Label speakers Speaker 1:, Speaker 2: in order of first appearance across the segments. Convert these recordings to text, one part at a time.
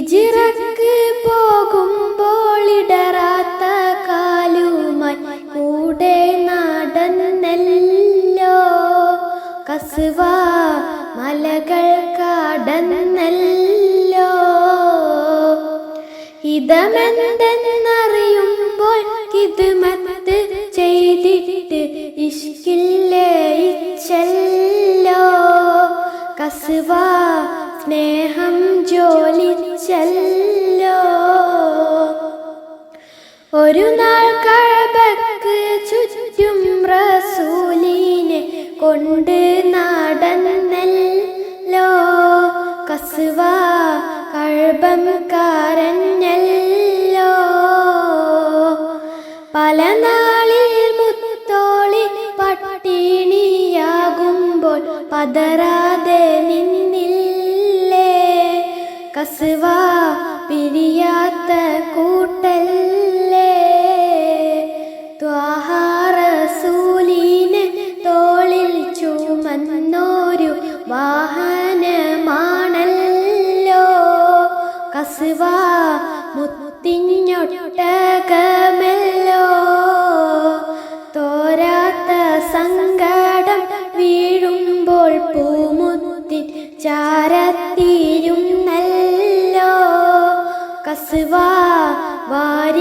Speaker 1: ഇജിറക്ക് പോകുമ്പോളിടറാത്ത കാലുമായി കൂടെ നടന്നല്ലോ. കസുവ മലകൾ കടന്നല്ലോ. ഇതമെന്തെന്നറിയുമ്പോൾ കിതുമത്ത് ചെയ്തിട്ട് ഇഷ്കില്ലയിച്ചല്ലോ ഒരു നാൾ കഴബക്ക് ചുറ്റും റസൂലിനെ കൊണ്ട് നടന്നല്ലോ കസുവ കഴബം കരഞ്ഞല്ലോ പല നാളിൽ മുത്തോളി പട്ടിണിയാകുമ്പോൾ പതറാതെ കസുവ മുത്തിഞ്ഞൊട്ടകമല്ലോ. തോരാത്ത സങ്കടം വീഴുമ്പോൾ പൂമുത്തിൻ ചാരത്തീരുന്നല്ലോ. കസുവ വാരിപ്പൂണർന്നല്ലോ.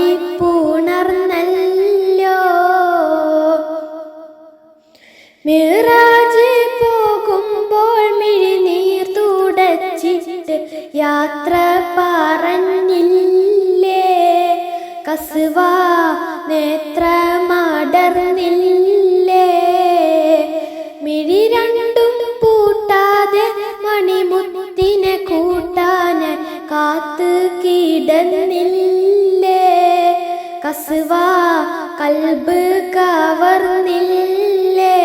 Speaker 1: മിറാജ് പോകുമ്പോൾ മിഴിനീർ തുടച്ചിട്ട് യാത്ര പറഞ്ഞില്ലേ കസുവ നേത്രമടർന്നില്ലേ? മിഴി രണ്ടും പൂട്ടാതെ മണിമുത്തിനെ കൂട്ടാൻ കാത്ത് കിടന്നില്ലേ? കസുവാ കൽബ് കവർന്നില്ലേ?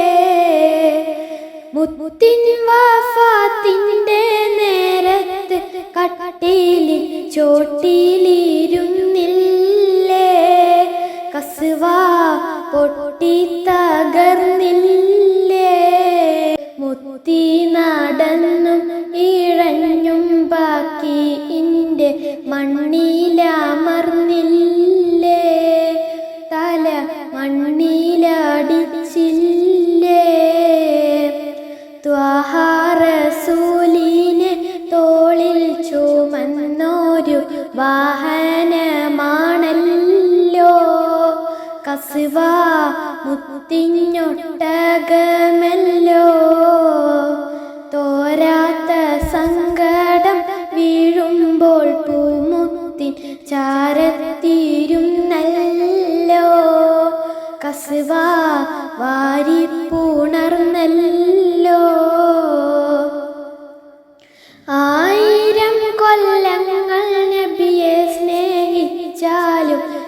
Speaker 1: മുത്തിൻ വാഫാത്തിന്റെ നേരത്ത് കട്ടിലി ചോട്ടിലിരുന്നില്ലേ മുത്തി നടന്നും ഇഴഞ്ഞും ബാക്കി ഇന്റെ മണ്ണിലമർന്നില്ലേ? തല മണ്ണിലടിച്ചില്ലേ? ത്വാഹാറസൂലിനെ തോളിൽ ചുമന്നോരു വാഹനമാണല്ലോ. കസുവ മുത്തിഞ്ഞൊട്ടകമല്ലോ.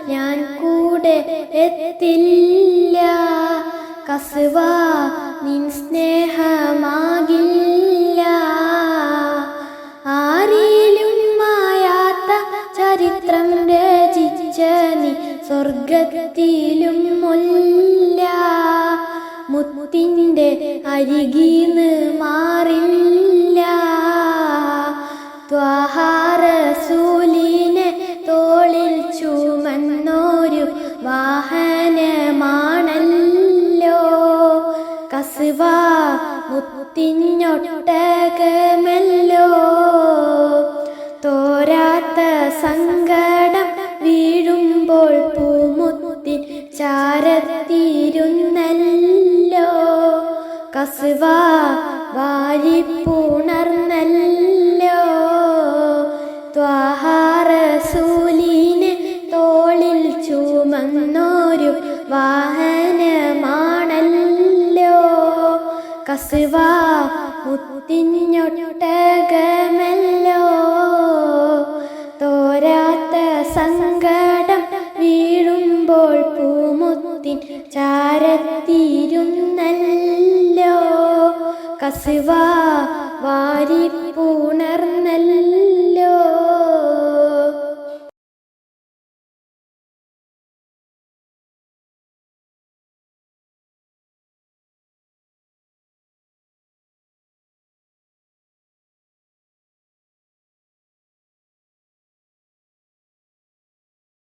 Speaker 1: ഞാൻ കൂടെ എത്തില്ല. കസുവ നിൻ സ്നേഹമാകില്ല. ആരിലും മായാത്ത ചരിത്രം രചിച്ച നീ സ്വർഗത്തിലും മുല്ല മുത്തിന്റെ അരികീന്ന് മാറില്ല മുത്തിഞ്ഞൊട്ടകമല്ലോ തോരാത്ത സങ്കടം വീഴുമ്പോൾ പൂമുത്തിൻ ചാരത്തീരുന്നല്ലോ. കസുവ വാരിപ്പൂണർന്നല്ലോ. ത്വാഹാറസൂലിന് തോളിൽ ചുമന്നോരു വാഹനമാണല്ലോ. കസുവ മുത്തിഞ്ഞ കുഞ്ഞൊട്ടകമല്ലോ തോരാത്ത സങ്കടം വീഴുമ്പോൾ പൂമുത്തിൻ ചാരത്തിരുന്നല്ലോ. കസുവ വാരിപ്പുണർന്നല്ലോ